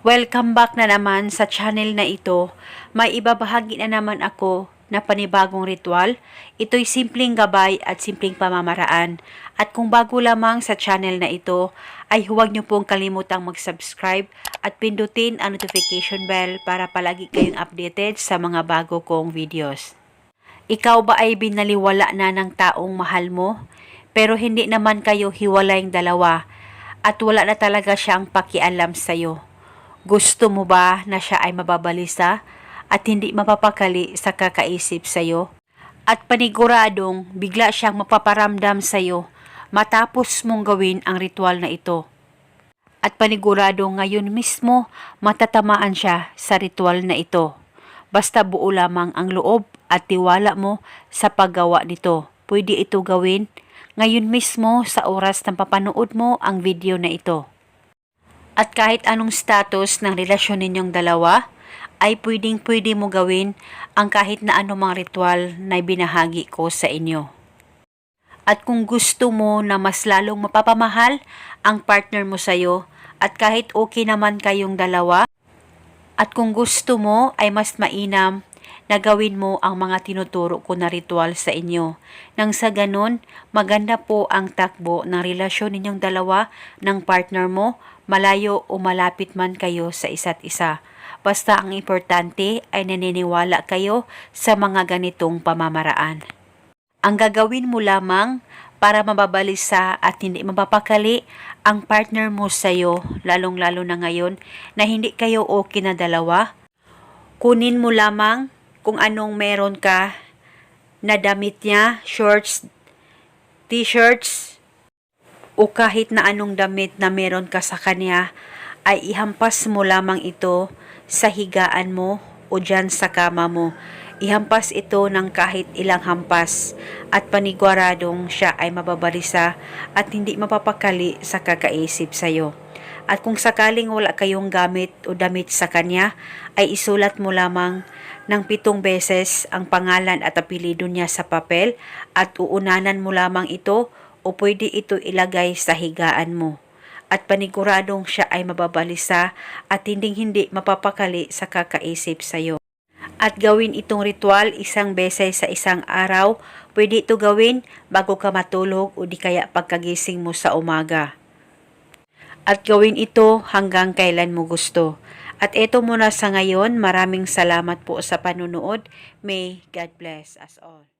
Welcome back na naman sa channel na ito. May ibabahagi na naman ako na panibagong ritual. Ito'y simpleng gabay at simpleng pamamaraan. At kung bago lamang sa channel na ito, ay huwag niyo pong kalimutang mag-subscribe at pindutin ang notification bell para palagi kayong updated sa mga bago kong videos. Ikaw ba ay binaliwala na ng taong mahal mo? Pero hindi naman kayo hiwalayng dalawa at wala na talaga siyang pakialam sa'yo. Gusto mo ba na siya ay mababalisa at hindi mapapakali sa kakaisip sa'yo? At paniguradong bigla siyang mapaparamdam sa'yo matapos mong gawin ang ritual na ito. At panigurado ngayon mismo matatamaan siya sa ritual na ito. Basta buo lamang ang loob at tiwala mo sa paggawa nito. Pwede ito gawin ngayon mismo sa oras ng papanood mo ang video na ito. At kahit anong status ng relasyon ninyong dalawa, ay pwedeng pwede mo gawin ang kahit na anumang ritual na binahagi ko sa inyo. At kung gusto mo na mas lalong mapapamahal ang partner mo sa'yo at kahit okay naman kayong dalawa, at kung gusto mo ay mas mainam na gawin mo ang mga tinuturo ko na ritual sa inyo. Nang sa ganun, maganda po ang takbo ng relasyon ninyong dalawa ng partner mo, malayo o malapit man kayo sa isa't isa. Basta ang importante ay naniniwala kayo sa mga ganitong pamamaraan. Ang gagawin mo lamang para mababalisa at hindi mapapakali ang partner mo sa'yo, lalong-lalo na ngayon na hindi kayo okay na dalawa. Kunin mo lamang kung anong meron ka na damit niya, shorts, t-shirts, o kahit na anong damit na meron ka sa kanya, ay ihampas mo lamang ito sa higaan mo o dyan sa kama mo. Ihampas ito ng kahit ilang hampas at paniguradong siya ay mababalisa at hindi mapapakali sa kakaisip sa'yo. At kung sakaling wala kayong gamit o damit sa kanya, ay isulat mo lamang ng pitong beses ang pangalan at apelido niya sa papel at uunanan mo lamang ito o pwede ito ilagay sa higaan mo. At paniguradong siya ay mababalisa at hinding hindi mapapakali sa kakaisip sa'yo at gawin itong ritual isang beses sa isang araw. Pwede ito gawin bago ka matulog o di kaya pagkagising mo sa umaga. At gawin ito hanggang kailan mo gusto. At ito muna sa ngayon, maraming salamat po sa panunood. May God bless us all.